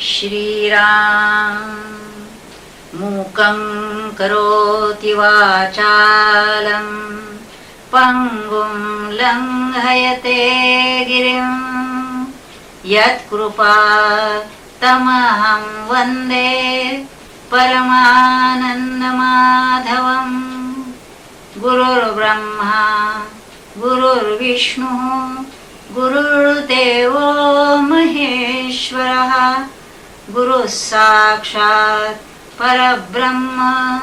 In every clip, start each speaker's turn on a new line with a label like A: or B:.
A: श्रीराम। मूकं करोति वाचालं। पङ्गुं लङ्घयते गिरिं। यत्कृपा तमहं वन्दे परमानन्दमाधवम्। गुरुर्ब्रह्मा गुरुर्विष्णुः गुरुर्देवो महेश्वरः। गुरु साक्षात् परब्रह्म।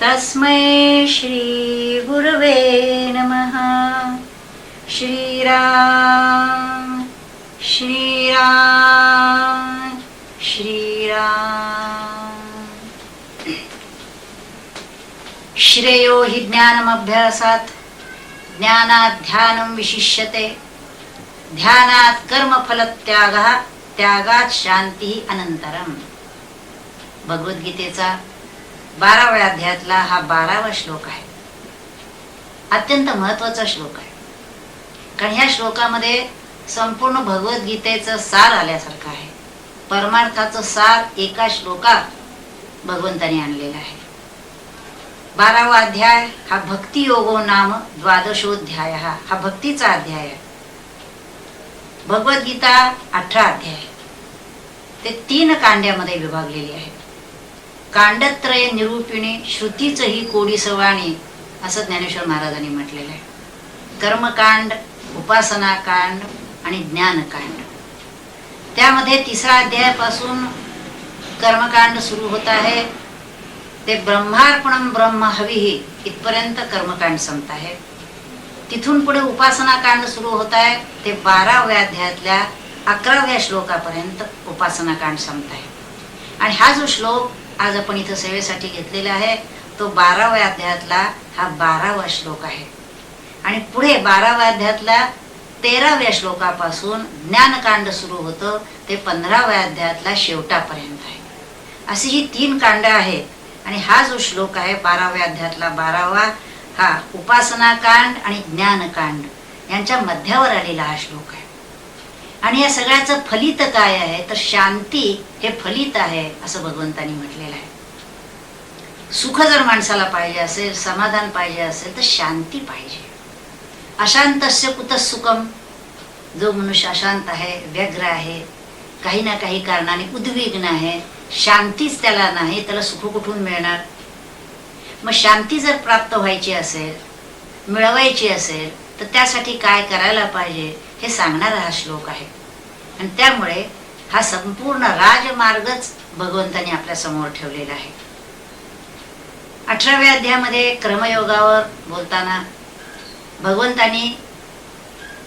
A: तस्मै श्रीगुरवे नमः। श्रीराम श्रीराम श्रीराम। श्रेयो हि ज्ञानमभ्यासात् ज्ञानात् ध्यानं विशिष्यते। ध्यानात कर्मफलत्यागः। त्यागात शांती अनंतरम. भगवद्गीतेचा बाराव्या अध्यायातला हा बारावा श्लोक आहे. अत्यंत महत्त्वाचा श्लोक आहे. कारण ह्या श्लोकामध्ये संपूर्ण भगवद्गीतेचं सार आल्यासारखं आहे. परमार्थाचं सार एका श्लोकात भगवंताने आणलेलं आहे. बारावा अध्याय हा भक्तियोगो नाम द्वादशोध्याय. हा भक्तीचा अध्याय आहे. भगवद्गीता अठरा अध्याय. ते तीन कांड्यामध्ये विभागलेली आहे कांडत्रय निरूपिणे श्रुतीच ही कोडी सवाणी असं ज्ञानेश्वर महाराजांनी म्हटलेलं आहे. कर्मकांड उपासनाकांड आणि ज्ञानकांड. त्यामध्ये तिसरा अध्यायापासून कर्मकांड सुरू होत आहे. ते ब्रह्मार्पणम ब्रह्म हवी इथपर्यंत कर्मकांड संपत आहे. तिथून पुढे उपासना कांड सुरू होत आहे. ते बाराव्या अध्यायातल्या अकराव्या श्लोकापर्यंत उपासना कांड संपत आहे. आणि हा जो श्लोक आज आपण इथं सेवेसाठी घेतलेला आहे तो बाराव्या अध्यायातला हा बारावा श्लोक आहे. आणि पुढे बाराव्या अध्यायातल्या तेराव्या श्लोकापासून ज्ञानकांड सुरू होतं ते पंधराव्या अध्यायातला शेवटापर्यंत आहे. अशी ही तीन कांड आहेत. आणि हा जो श्लोक आहे बाराव्या अध्यायातला बारावा हा उपासना कांड आणि ज्ञानकांड यांच्या मध्यावर आलेला हा श्लोक आहे. आणि या सगळ्याचं फलित काय आहे? तर शांती हे फलित आहे असं भगवंतानी म्हटलेलं आहे. सुख जर माणसाला पाहिजे असेल समाधान पाहिजे असेल तर शांती पाहिजे. अशांतस्य कुत सुखम? जो मनुष्य अशांत आहे व्यग्र आहे काही ना काही कारणाने उद्विग्न आहे शांतीच त्याला नाही त्याला सुख कुठून मिळणार? मग शांती जर प्राप्त व्हायची असेल मिळवायची असेल तर त्यासाठी काय करायला पाहिजे हे सांगणारा हा श्लोक आहे. आणि त्यामुळे हा संपूर्ण राजमार्गच भगवंतानी आपल्यासमोर ठेवलेला आहे. अठराव्या अध्यायामध्ये क्रमयोगावर बोलताना भगवंतानी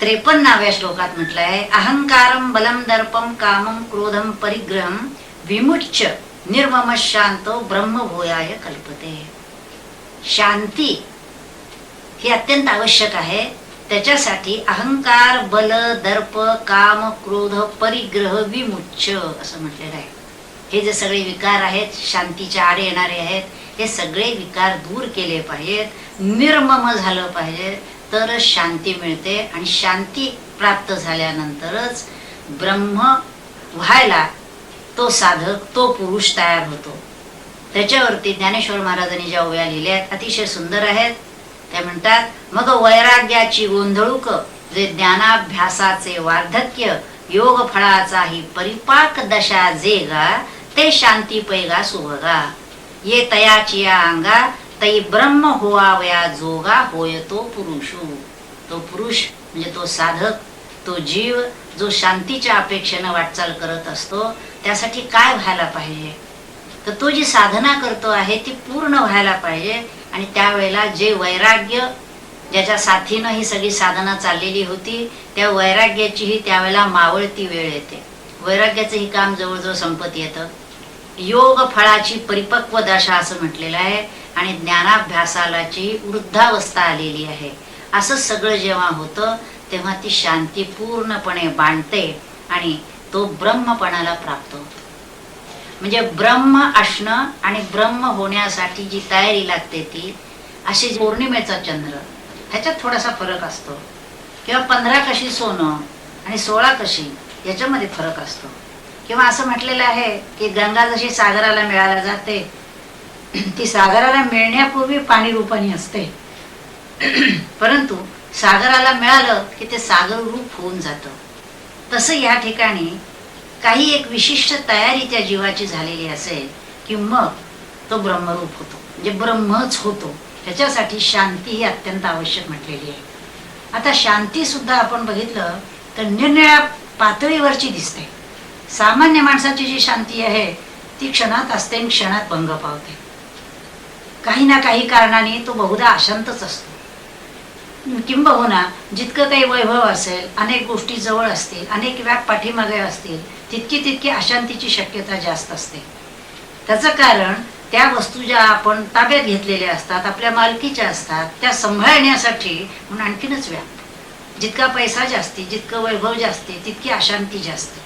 A: त्रेपन्नाव्या श्लोकात म्हटलं आहे अहंकारम बलम दर्पम कामम क्रोधम परिग्रहम विमुच्च निर्मम शांतो ब्रह्मभूयाय कल्पते. शांती ही अत्यंत आवश्यक आहे. त्याच्यासाठी अहंकार बल दर्प काम क्रोध परिग्रह विमुच्छ असं म्हटलेलं आहे. हे जे सगळे विकार आहेत शांतीच्या आडे येणारे आहेत हे सगळे विकार दूर केले पाहिजेत. निर्मम झालं पाहिजे तर शांती मिळते आणि शांती प्राप्त झाल्यानंतरच ब्रह्म व्हायला तो साधक तो पुरुष तयार होतो. त्याच्यावरती ज्ञानेश्वर महाराजांनी ज्या ओव्या लिहिल्या आहेत अतिशय सुंदर आहेत. त्या म्हणतात मग वैराग्याची गोंधळूक जे ज्ञानाभ्यासाचे वार्धक्य योग फळाचाही परिपाक दशा जेगा ते शांती पैगा सुभगा. ये तयाची या अंगा तई ब्रह्म होवावया जोगा होय तो पुरुषू. तो पुरुष म्हणजे तो साधक तो जीव जो शांतीच्या अपेक्षेनं वाटचाल करत असतो त्यासाठी काय व्हायला पाहिजे? तर तो जी साधना करतो आहे ती पूर्ण व्हायला पाहिजे. आणि त्यावेळेला जे वैराग्य ज्याच्या साथीनं ही सगळी साधना चाललेली होती त्या वैराग्याचीही त्यावेळेला मावळती वेळ येते. वैराग्याचंही काम जवळजवळ संपत येतं. योग फळाची परिपक्व दशा असं म्हटलेलं आहे आणि ज्ञानाभ्यासालाची वृद्धावस्था आलेली आहे. असं सगळं जेव्हा होतं तेव्हा ती शांती पूर्णपणे बांधते आणि तो ब्रह्मपणाला प्राप्त होतो. म्हणजे ब्रह्म असणं आणि ब्रह्म होण्यासाठी जी तयारी लागते ती अशी पौर्णिमेचा चंद्र ह्याच्यात थोडासा फरक असतो. किंवा पंधरा कशी सोनं आणि सोळा कशी याच्यामध्ये फरक असतो. किंवा असं म्हटलेलं आहे की गंगा जशी सागराला मिळायला जाते ती सागराला मिळण्यापूर्वी पाणी रूपाने असते. परंतु सागराला मिळालं की ते सागर रूप होऊन जातं. तसं या ठिकाणी काही एक विशिष्ट तयारी त्या जीवाची झालेली असेल की मग तो ब्रह्मरूप होतो. म्हणजे ब्रह्मच होतो. ह्याच्यासाठी शांती ही अत्यंत आवश्यक म्हटलेली आहे. आता शांती सुद्धा आपण बघितलं तर निरनिळ्या पातळीवरची दिसते. सामान्य माणसाची जी शांती आहे ती क्षणात असते आणि क्षणात भंग पावते. काही ना काही कारणाने तो बहुधा अशांतच असतो. किंबहुना जितकं काही वैभव असेल अनेक गोष्टी जवळ असतील अनेक व्याप पाठीमागे असतील तितकी तितकी अशांतीची शक्यता जास्त असते. त्याचं कारण त्या वस्तू ज्या आपण ताब्यात घेतलेल्या असतात आपल्या मालकीच्या असतात त्या सांभाळण्यासाठी म्हणून आणखीनच व्याप जितका पैसा जास्ती जितकं वैभव जास्ती तितकी अशांती जास्ती.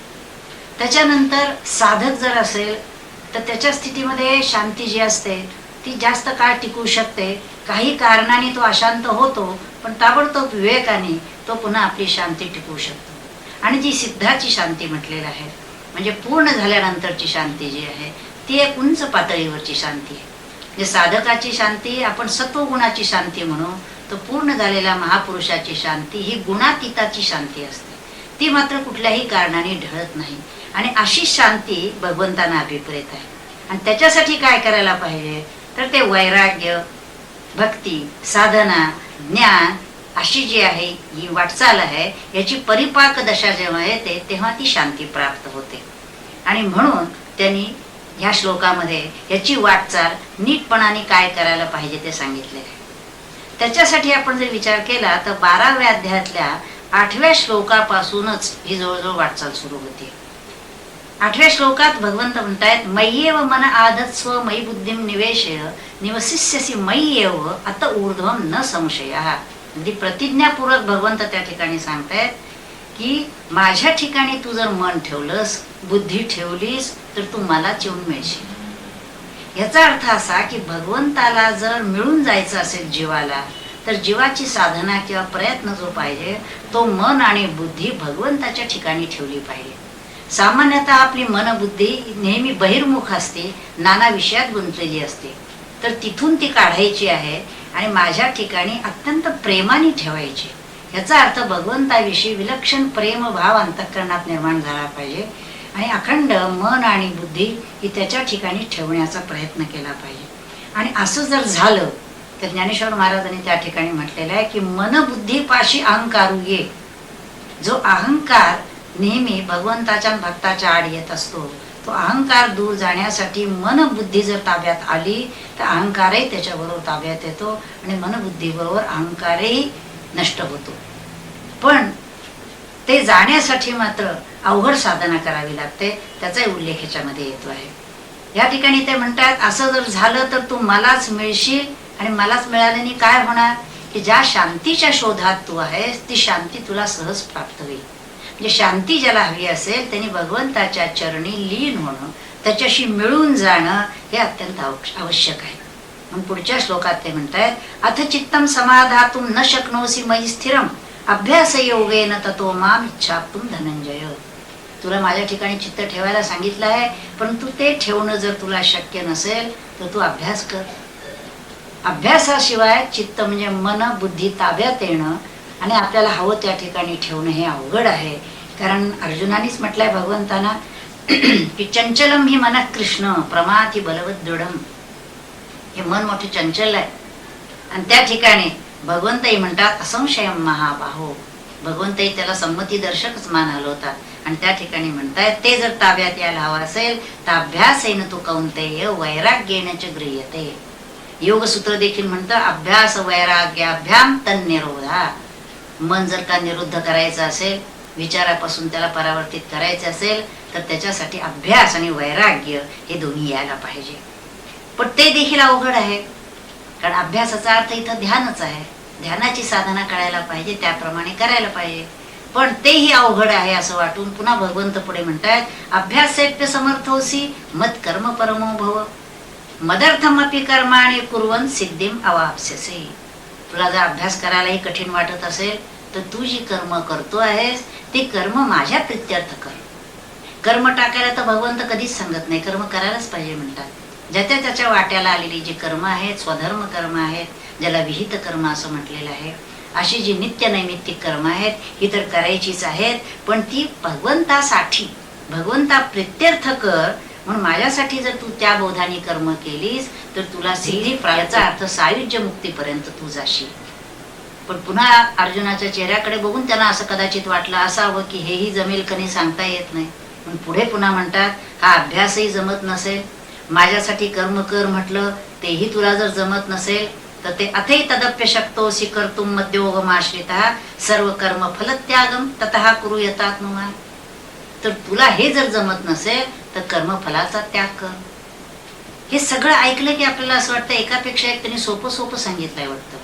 A: त्याच्यानंतर साधक जर असेल तर त्याच्या स्थितीमध्ये शांती जी असते ती जास्त काळ टिकू शकते. काही कारणाने तो अशांत होतो पण ताबडतोब विवेकाने तो पुन्हा आपली शांती टिकवू शकतो. आणि जी सिद्धाची शांती म्हटलेली आहे म्हणजे पूर्ण झाल्यानंतरची शांती जी आहे ती एक उंच पातळीवरची शांती आहे. म्हणजे साधकाची शांती आपण सत्वगुणाची शांती म्हणू तर पूर्ण झालेल्या महापुरुषाची शांती ही गुणातीताची शांती असते. ती मात्र कुठल्याही कारणाने ढळत नाही. आणि अशी शांती भगवंतांना अभिप्रेत आहे. आणि त्याच्यासाठी काय करायला पाहिजे? तर ते वैराग्य भक्ती साधना ज्ञान अशी जी आहे ही वाटचाल आहे याची परिपाक दशा जेव्हा येते तेव्हा ती शांती प्राप्त होते. आणि म्हणून त्यांनी ह्या श्लोकामध्ये याची वाटचाल नीटपणाने काय करायला पाहिजे ते सांगितले. आहे त्याच्यासाठी आपण जर विचार केला तर बाराव्या अध्यायातल्या आठव्या श्लोकापासूनच ही जवळजवळ वाटचाल सुरू होते. आठव्या श्लोकात भगवंत म्हणतायत मय्येव मन आदत स्व मयी बुद्धिम निवेशय निवसिष्यसी मय्येव अत ऊर्ध्वम न संशय. अगदी प्रतिज्ञापूर्वक भगवंत त्या ठिकाणी सांगतायत की माझ्या ठिकाणी तू जर मन ठेवलंस बुद्धी ठेवलीस तर तू मला चिवून मिळशील. याचा अर्थ असा की भगवंताला जर मिळून जायचं असेल जीवाला तर जीवाची साधना किंवा प्रयत्न जो पाहिजे तो मन आणि बुद्धी भगवंताच्या ठिकाणी ठेवली पाहिजे. सामान्यतः आपली मनबुद्धी नेहमी बहिर्मुख असते नाना विषयात गुंतलेली असते. तर तिथून ती काढायची आहे आणि माझ्या ठिकाणी अत्यंत प्रेमाने ठेवायची. याचा अर्थ भगवंताविषयी विलक्षण प्रेम भाव अंतःकरणात निर्माण झाला पाहिजे आणि अखंड मन आणि बुद्धी ही त्याच्या ठिकाणी ठेवण्याचा प्रयत्न केला पाहिजे. आणि असं जर झालं तर ज्ञानेश्वर महाराजांनी त्या ठिकाणी म्हटलेलं आहे की मनबुद्धीपाशी अहंकारू ये जो अहंकार नेहमी भगवंताच्या भक्ताच्या आड येत असतो. तो अहंकार दूर जाण्यासाठी मनबुद्धी जर ताब्यात आली तर अहंकारही त्याच्याबरोबर ताब्यात येतो आणि मनबुद्धीबरोबर अहंकारही नष्ट होतो. पण ते जाण्यासाठी मात्र अवघड साधना करावी लागते त्याचाही उल्लेख ह्याच्यामध्ये येतो आहे. या ठिकाणी ते म्हणतात असं जर झालं तर तू मलाच मिळशील आणि मलाच मिळाल्याने काय होणार? की ज्या शांतीच्या शोधात तू आहेस ती शांती तुला सहज प्राप्त होईल. म्हणजे शांती ज्याला हवी असेल त्यांनी भगवंताच्या चरणी लीन होणं त्याच्याशी मिळून जाणं हे अत्यंत आवश्यक आहे. मग पुढच्या श्लोकात ते म्हणतायत अथ चित्तम समाधातून न शक्नोसी मयी स्थिरम अभ्यास योगेन ततो माम इच्छाप्तुम धनंजय तुला माझ्या ठिकाणी चित्त ठेवायला सांगितलं आहे परंतु ते ठेवणं जर तुला शक्य नसेल तर तू अभ्यास कर. अभ्यासाशिवाय चित्त म्हणजे मन बुद्धी ताब्यात येणं आणि आपल्याला हवं त्या ठिकाणी ठेवणं हे अवघड आहे. कारण अर्जुनानेच म्हटलंय भगवंताना की चंचलम ही मन कृष्ण प्रमाती बलवत दृढम. हे मन मोठे चंचल आहे. आणि त्या ठिकाणी भगवंतही म्हणतात असंशयम महाबाहो. भगवंतही त्याला संमती दर्शकच मान होता आणि त्या ठिकाणी म्हणतायत ते जर ताब्यात यायला हवं असेल तर अभ्यास येणं तू कौंतेय वैराग्य येण्याचे गृह्यते. योगसूत्र देखील म्हणतं अभ्यास वैराग्याभ्याम तन्निरोधा. मन जर का निरुद्ध करायचं असेल विचारापासून त्याला परावर्तित करायचे असेल तर त्याच्यासाठी अभ्यास आणि वैराग्य हे दोन्ही यायला पाहिजे. पण ते देखील अवघड आहे. कारण अभ्यासाचा अर्थ इथं ध्यानच आहे. ध्यानाची साधना करायला पाहिजे त्याप्रमाणे करायला पाहिजे. पण तेही अवघड आहे असं वाटून पुन्हा भगवंत पुढे म्हणतायत अभ्यास समर्थोसी मत कर्म परमो भव। मदर्थमपि कर्माने कुर्वन सिद्धीम अवापसेसे तुला जर अभ्यास करायलाही कठीण वाटत असेल तर तू जी कर्म करतो आहेस ते कर्म माझ्या प्रित्यर्थ कर. कर्म टाकायला तर भगवंत कधीच सांगत नाही. कर्म करायलाच पाहिजे म्हणतात. ज्याच्या त्याच्या वाट्याला आलेली जी कर्म आहेत स्वधर्म कर्म आहेत ज्याला विहित कर्म असं म्हटलेलं आहे अशी जी नित्य नैमित्तिक कर्म आहेत ही तर करायचीच आहेत पण ती भगवंतासाठी भगवंता प्रित्यर्थ कर म्हणून माझ्यासाठी जर तू त्या बोधाने कर्म केलीस तर तुला सिद्धी प्रायचा अर्थ सायुज्य मुक्तीपर्यंत तू जाशील. पण पुन्हा अर्जुनाच्या चेहऱ्याकडे बघून त्यांना असं कदाचित वाटलं असावं की हेही जमेल कधी सांगता येत नाही. पण पुढे पुन्हा म्हणतात हा अभ्यासही जमत नसेल. माझ्यासाठी कर्म कर म्हटलं तेही तुला जर जमत नसेल तर ते अथे तदप्य शक्तोसी कर्तुम मध्योगमाश्रित सर्व कर्म फलत्यागम ततः कुरु येतात नुमान तर तुला हे जर जमत नसेल तर कर्मफलाचा त्याग कर. हे सगळं ऐकलं की आपल्याला असं वाटतं एकापेक्षा एक त्यांनी सोपं सोपं सांगितलंय वाटतं.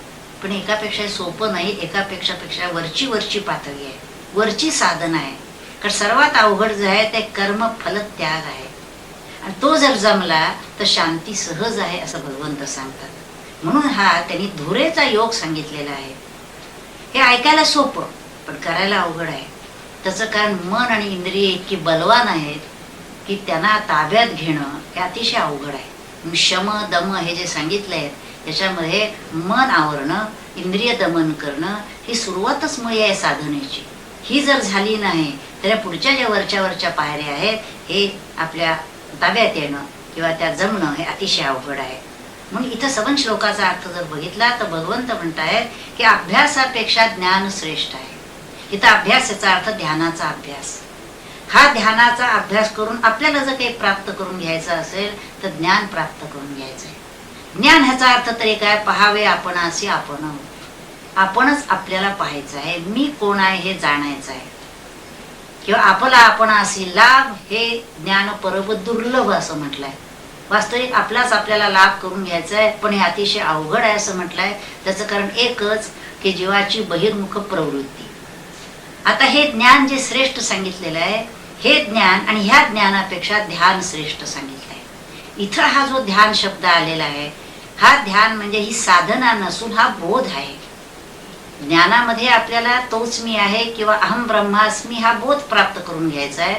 A: पण एकापेक्षा सोपं नाही एकापेक्षा पेक्षा वरची वरची पातळी आहे. वरची साधन आहे. कारण सर्वात अवघड जे आहे ते कर्म फल त्याग आहे. आणि तो जर जमला तर शांती सहज आहे असं भगवंत सांगतात. म्हणून हा त्यांनी धुरेचा योग सांगितलेला आहे. हे ऐकायला सोपं पण करायला अवघड आहे. त्याचं कारण मन आणि इंद्रिय इतकी बलवान आहेत की त्यांना ताब्यात घेणं हे अतिशय अवघड आहे. शम दम हे जे सांगितले आहेत त्याच्यामध्ये मन आवरणं इंद्रिय दमन करणं ही सुरुवातच मुळे आहे साधनेची. ही जर झाली नाही तर या पुढच्या ज्या वरच्या वरच्या पायऱ्या आहेत हे आपल्या ताब्यात येणं किंवा त्या जमणं हे अतिशय अवघड आहे. म्हणून इथं सबन श्लोकाचा अर्थ जर बघितला तर भगवंत म्हणतायत की अभ्यासापेक्षा ज्ञान श्रेष्ठ आहे. इथं अभ्यास याचा अर्थ ध्यानाचा अभ्यास. हा ध्यानाचा अभ्यास करून आपल्याला जर काही प्राप्त करून घ्यायचं असेल तर ज्ञान प्राप्त करून घ्यायचं आहे. ज्ञान ह्याचा अर्थ तरी काय पहावे आपण असे आपण आपणच आपल्याला पाहायचं आहे मी कोण आहे हे जाणायचं आहे. किंवा आपला आपण असे लाभ हे ज्ञान परब दुर्लभ असं म्हटलंय. वास्तविक आपलाच आपल्याला लाभ करून घ्यायचा आहे पण हे अतिशय अवघड आहे असं म्हटलंय. त्याचं कारण एकच की जीवाची बहिर्मुख प्रवृत्ती. आता हे ज्ञान जे श्रेष्ठ सांगितलेलं आहे हे ज्ञान आणि ह्या ज्ञानापेक्षा ध्यान श्रेष्ठ सांगितलं आहे इथं हा जो ध्यान शब्द आलेला आहे हा ध्यान म्हणजे ही साधना नसून हा बोध आहे. ज्ञानामध्ये आपल्याला तोच मी आहे किंवा अहम ब्रह्मास्मी हा बोध प्राप्त करून घ्यायचा आहे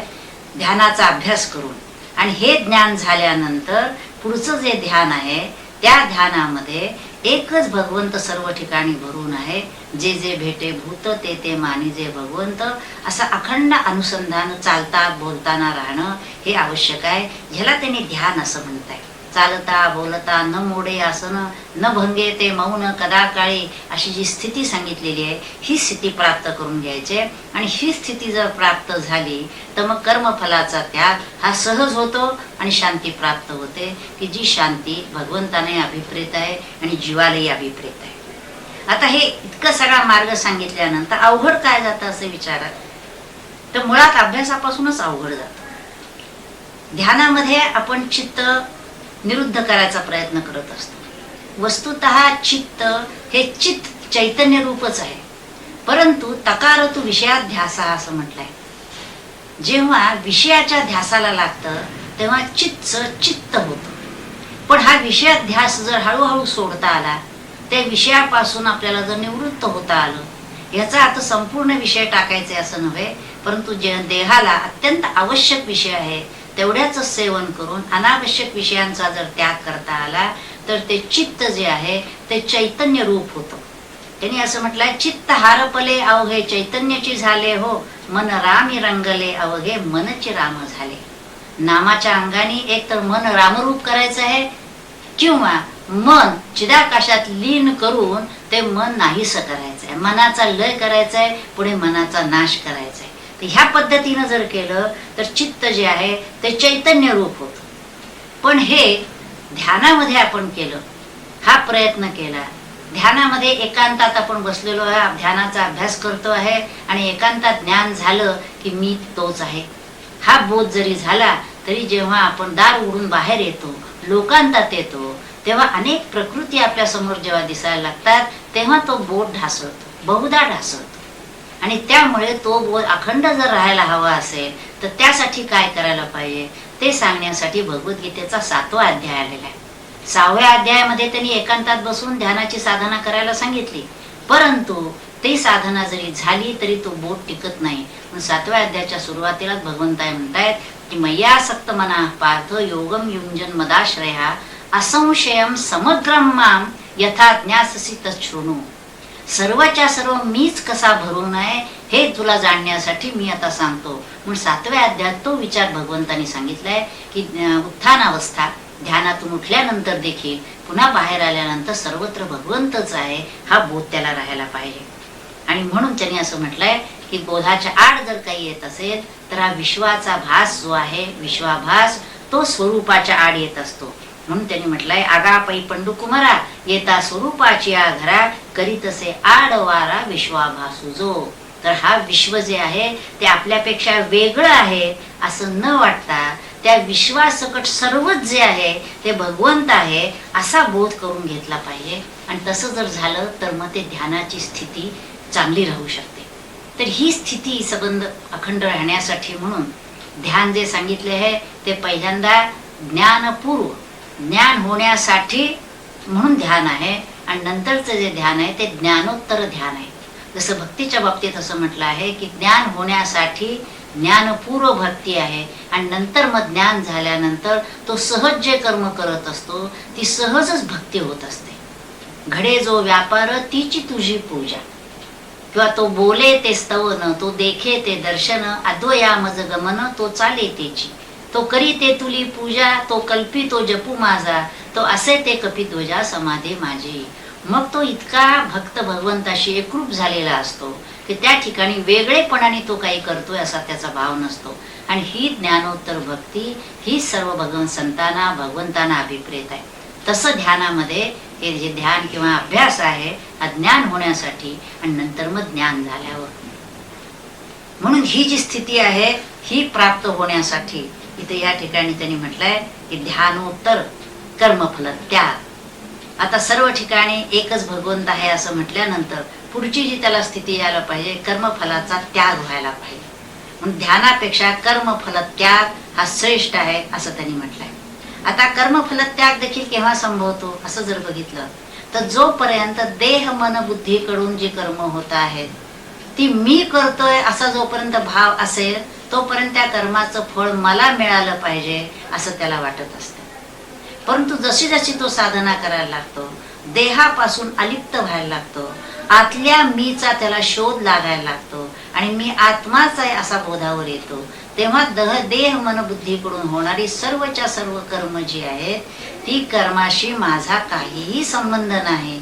A: ध्यानाचा अभ्यास करून. आणि हे ज्ञान झाल्यानंतर पुढचं जे ध्यान आहे त्या ध्यानामध्ये एकच भगवंत सर्व ठिकाणी भरून आहे. जे जे भेटे भूत ते ते मानी जे भगवंत. असं अखंड अनुसंधान चालता बोलताना राहणं हे आवश्यक आहे. ह्याला त्यांनी ध्यान असं म्हणताय. चालता बोलता न मोडे आसन न भंगे ते मौन कदा काळी अशी जी स्थिती सांगितलेली आहे ही स्थिती प्राप्त करून घ्यायची आणि ही स्थिती जर प्राप्त झाली तर मग कर्मफलाचा त्याग हा सहज होतो आणि शांती प्राप्त होते की जी शांती भगवंताने अभिप्रेत आहे आणि जीवालाही अभिप्रेत आहे. आता हे इतकं सगळा मार्ग सांगितल्यानंतर अवघड काय जातं असं विचारात? तर मुळात अभ्यासापासूनच अवघड जातं. ध्यानामध्ये आपण चित्त निरुद्ध करायचा प्रयत्न करत असतो वस्तुत चित्त हे चित्त चैतन्य रूपच आहे. परंतु तकार तू विषयात ध्यासा असं म्हटलंय. जेव्हा विषयाच्या ध्यासाला लागतं तेव्हा चित्त चित्त होतं. पण हा विषयात ध्यास जर हळूहळू सोडता आला त्या विषयापासून आपल्याला जर निवृत्त होता आलं याचा अर्थ संपूर्ण विषय टाकायचे असं नव्हे परंतु जे देहाला अत्यंत आवश्यक विषय आहे तेवढ्याच सेवन करून अनावश्यक विषयांचा जर त्याग करता आला तर ते चित्त जे आहे ते चैतन्य रूप होतं. त्यांनी असं म्हटलंय चित्त हारपले अवघे चैतन्याची झाले हो. मन रामी रंगले अवघे मनचे राम झाले. नामाच्या अंगाने एक तर मन रामरूप करायचं आहे किंवा मन चिदाकाशात लीन करून ते मन नाहीसं करायचंय. मनाचा लय करायचा आहे पुढे मनाचा नाश करायचा आहे तर ह्या पद्धतीनं जर केलं तर चित्त जे आहे ते चैतन्य रूप होत. पण हे ध्यानामध्ये आपण केलं हा प्रयत्न केला. ध्यानामध्ये एकांतात आपण बसलेलो आहे ध्यानाचा अभ्यास करतो आहे आणि एकांतात ज्ञान झालं की मी तोच आहे. हा बोध जरी झाला तरी जेव्हा आपण दार उडून बाहेर येतो लोकांतात येतो तेव्हा अनेक प्रकृती आपल्यासमोर जेव्हा दिसायला लागतात तेव्हा तो बोध ढासळतो बहुधा ढासळतो. आणि त्यामुळे तो बोध अखंड जर राहायला हवा असेल तर त्यासाठी काय करायला पाहिजे? ते सांगण्यासाठी भगवद्गीतेचा सातवा अध्याय आलेला आहे. सहाव्या अध्यायामध्ये त्यांनी एकांतात बसून ध्यानाची साधना करायला सांगितली. परंतु ते साधना जरी झाली तरी तो बोट टिकत नाही. म्हणून सातव्या अध्यायाच्या सुरुवातीलाच भगवंताय म्हणतायत की मय्यासक्त मना पार्थ योगम युंजन मदाश्रया असंशयम समग्रम माम यथा ज्ञाससी तच्छृणू. सर्वच्या सर्व मीच कसा भरू नये हे तुला जाणण्यासाठी मी आता सांगतो. म्हणून सातव्या अध्यायात तो विचार भगवंतानी सांगितलाय की उत्थान अवस्था ध्यानातून उठल्यानंतर देखील पुन्हा बाहेर आल्यानंतर सर्वत्र भगवंतच आहे हा बोध त्याला राहायला पाहिजे. आणि म्हणून त्यांनी असं म्हटलंय की बोधाच्या आड जर काही येत असेल तर हा विश्वाचा भास जो आहे विश्वाभास तो स्वरूपाच्या आड येत असतो. म्हणून त्यांनी म्हटलंय आगापाई पंडू कुमारा येता स्वरूपाची आघरा घरा करीतसे आडवारा विश्वाभासू तर हा विश्व जे आहे ते आपल्यापेक्षा वेगळं आहे असं न वाटता त्या विश्वासकट सर्वच जे आहे ते भगवंत आहे असा बोध करून घेतला पाहिजे. आणि तसं जर झालं तर मग ते ध्यानाची स्थिती चांगली राहू शकते. तर ही स्थिती संबंध अखंड राहण्यासाठी म्हणून ध्यान जे सांगितले आहे ते पहिल्यांदा ज्ञानपूर्व. ज्ञान होण्यासाठी म्हणून ध्यान आहे आणि नंतरचं जे ध्यान आहे ते ज्ञानोत्तर ध्यान आहे. जसं भक्तीच्या बाबतीत असं म्हटलं आहे की ज्ञान होण्यासाठी ज्ञानपूर्व भक्ती आहे आणि नंतर मग ज्ञान झाल्यानंतर तो सहज जे कर्म करत असतो ती सहजच भक्ती होत असते. घडे जो व्यापार तीची तुझी पूजा. किंवा तो बोले ते स्तवन तो देखे ते दर्शन अद्वया मज गमन तो चाले तेची. तो करी ते तुली पूजा तो कल्पी तो जपू माझा तो असे ते कपिध्वजा समाधी माझी. मग तो इतका भक्त भगवंताशी एकरूप झालेला असतो की त्या ठिकाणी वेगळेपणाने तो काही करतोय असा त्याचा भाव नसतो. आणि ही ज्ञानोत्तर भक्ती ही सर्व भगवंत संतांना भगवंतांना अभिप्रेत आहे. तसं ध्यानामध्ये हे जे ध्यान किंवा अभ्यास आहे हा ज्ञान होण्यासाठी आणि नंतर मग ज्ञान झाल्यावर. म्हणून ही जी स्थिती आहे ही प्राप्त होण्यासाठी इथे या ठिकाणी त्यांनी म्हटलंय की ध्यानोत्तर कर्मफल त्याग. आता सर्व ठिकाणी एकच भगवंत आहे असं म्हटल्यानंतर पुढची जी त्याला स्थिती यायला पाहिजे कर्मफलाचा त्याग व्हायला पाहिजे. म्हणून ध्यानापेक्षा कर्मफल त्याग हा श्रेष्ठ आहे असं त्यांनी म्हटलंय. आता कर्मफल त्याग देखील केव्हा संभवतो असं जर बघितलं तर जोपर्यंत देह मन बुद्धीकडून जी कर्म होत आहेत ती मी करतोय असा जोपर्यंत भाव असेल तोपर्यंत त्या कर्माचं फळ मला मिळालं पाहिजे असं त्याला वाटत असतं. परंतु जशी जशी तो साधना करायला लागतो देहापासून अलिप्त व्हायला लागतो आतल्या मीचा त्याला शोध लागायला लागतो आणि मी आत्माच आहे असा बोधावर येतो तेव्हा दह देह मनबुद्धीकडून होणारी सर्वच्या सर्व कर्म जी आहेत ती कर्माशी माझा काहीही संबंध नाही.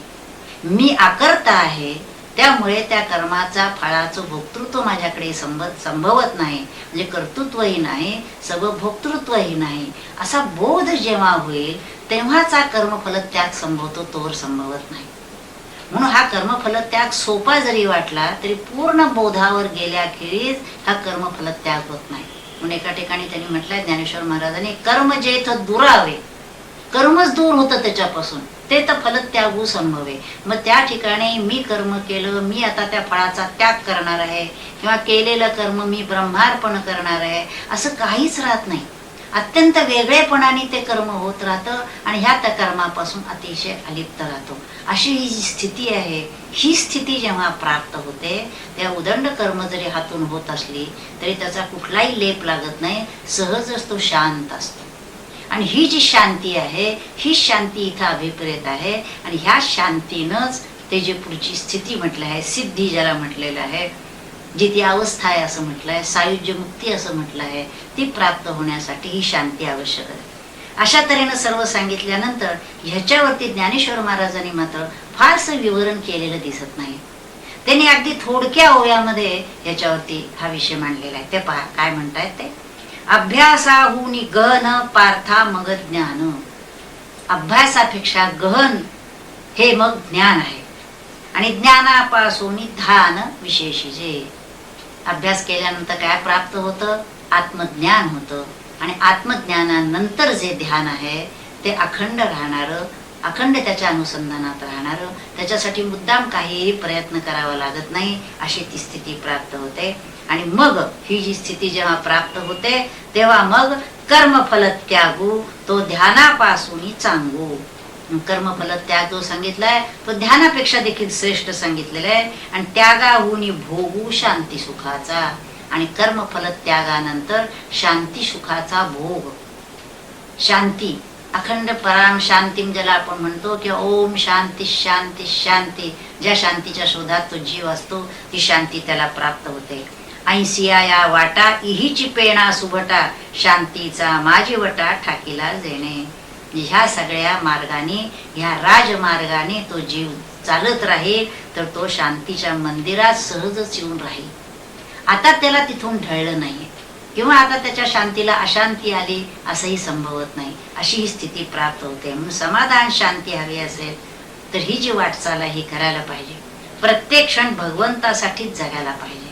A: मी आकर्ता आहे त्यामुळे त्या कर्माचा फळाचं भोक्तृत्व माझ्याकडे संभव संभवत नाही. म्हणजे कर्तृत्वही नाही सर्व भोक्तृत्वही नाही. असा बोध जेव्हा होईल तेव्हाचा कर्मफल त्याग संभवतो तोवर संभवत नाही. म्हणून हा कर्मफल त्याग सोपा जरी वाटला तरी पूर्ण बोधावर गेल्याखेरीज हा कर्मफल त्याग होत नाही. म्हणून एका ठिकाणी त्यांनी म्हटलंय ज्ञानेश्वर महाराजांनी कर्म जे दुरावे. कर्मच दूर होतं त्याच्यापासून. ते तर फल त्यागू संभवे. मग त्या ठिकाणी मी कर्म केलं मी आता त्या फळाचा त्याग करणार आहे. किंवा केलेलं कर्म मी ब्रह्मार्पण करणार आहे. असं काहीच राहत नाही. अत्यंत वेगळेपणाने ते कर्म होत राहतं आणि ह्या त्या कर्मापासून अतिशय अलिप्त राहतो. अशी ही जी स्थिती आहे ही स्थिती जेव्हा प्राप्त होते त्या उदंड कर्म जरी हातून होत असली तरी त्याचा कुठलाही लेप लागत नाही. सहजच तो शांत असतो. आणि ही जी शांती आहे ही शांती इथं अभिप्रेत आहे आणि ह्या शांतीनंच ते जे पुढची स्थिती म्हटलं आहे सिद्धी ज्याला म्हटलेलं आहे जी ती अवस्था आहे असं म्हटलं आहे सायुज्य मुक्ती असं म्हटलं आहे ती प्राप्त होण्यासाठी ही शांती आवश्यक आहे. अशा तऱ्हेनं सर्व सांगितल्यानंतर ह्याच्यावरती ज्ञानेश्वर महाराजांनी मात्र फारसं विवरण केलेलं दिसत नाही. त्यांनी अगदी थोडक्या ओव्यामध्ये ह्याच्यावरती हा विषय मांडलेला आहे. ते पहा काय म्हणतायत ते? अभ्यासाहून गहन पार्था मग ज्ञान. अभ्यासापेक्षा गहन हे मग ज्ञान आहे. आणि ज्ञानापासून ध्यान विशेष अभ्यास केल्यानंतर काय प्राप्त होतं? आत्मज्ञान होतं. आणि आत्मज्ञानानंतर जे ध्यान आहे ते अखंड राहणारं अखंड त्याच्या अनुसंधानात राहणार. त्याच्यासाठी मुद्दाम काहीही प्रयत्न करावा लागत नाही अशी ती स्थिती प्राप्त होते. आणि मग ही जी स्थिती जेव्हा प्राप्त होते तेव्हा मग कर्मफल त्यागू तो ध्यानापासून चांगू. कर्मफल त्याग जो सांगितलाय तो ध्यानापेक्षा देखील श्रेष्ठ सांगितलेला आहे. आणि त्यागाहून भोगू शांती सुखाचा. आणि कर्मफल त्यागानंतर शांती सुखाचा भोग. शांती. अखंड पराम शांती म्हणजे ज्याला आपण म्हणतो की ओम शांती शांती शांती. ज्या शांतीच्या शोधात तो जीव असतो ती शांती त्याला प्राप्त होते. ऐंसिया या वाटा इहीची पेणा सुभटा शांतीचा माझी वटा ठाकीला देणे. ह्या सगळ्या मार्गाने ह्या राजमार्गाने तो जीव चालत राहील तर तो शांतीच्या मंदिरात सहजच येऊन राहील. आता त्याला तिथून ढळलं नाहीये किंवा आता त्याच्या शांतीला अशांती आली असंही संभवत नाही. अशी ही स्थिती प्राप्त होते. म्हणून समाधान शांती हवी असेल तर ही जी वाटचाल आहे ही करायला पाहिजे. प्रत्येक क्षण भगवंतासाठीच जगायला पाहिजे.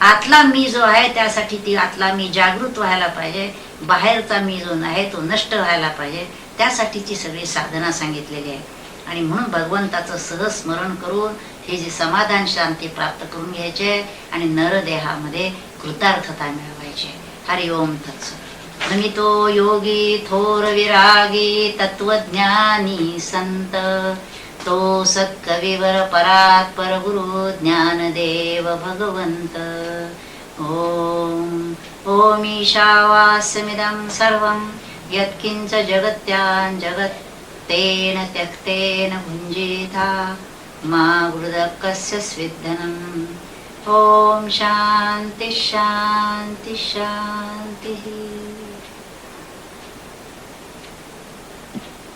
A: आतला मी जो आहे त्यासाठी ती आतला मी जागृत व्हायला पाहिजे. बाहेरचा मी जो आहे तो नष्ट व्हायला पाहिजे. त्यासाठीची सगळी साधना सांगितलेली आहे. आणि म्हणून भगवंताचं सहज स्मरण करून हे जे समाधान शांती प्राप्त करून घ्यायचे आणि नरदेहामध्ये कृतार्थता मिळवायची. हरि ओम तत्स भ्रमितो योगी थोर विरागी तत्वज्ञानी संत. तो सत्कविवर परात परगुरु ज्ञानदेव भगवंत ओम ओम ईशावास्यमिदं सर्वं यत्किंच जगत्यां जगत् तेन त्यक्तेन भुञ्जीथा मा गृदकस्य स्विद्धनम् ॐ शान्ति शान्ति शान्तिः।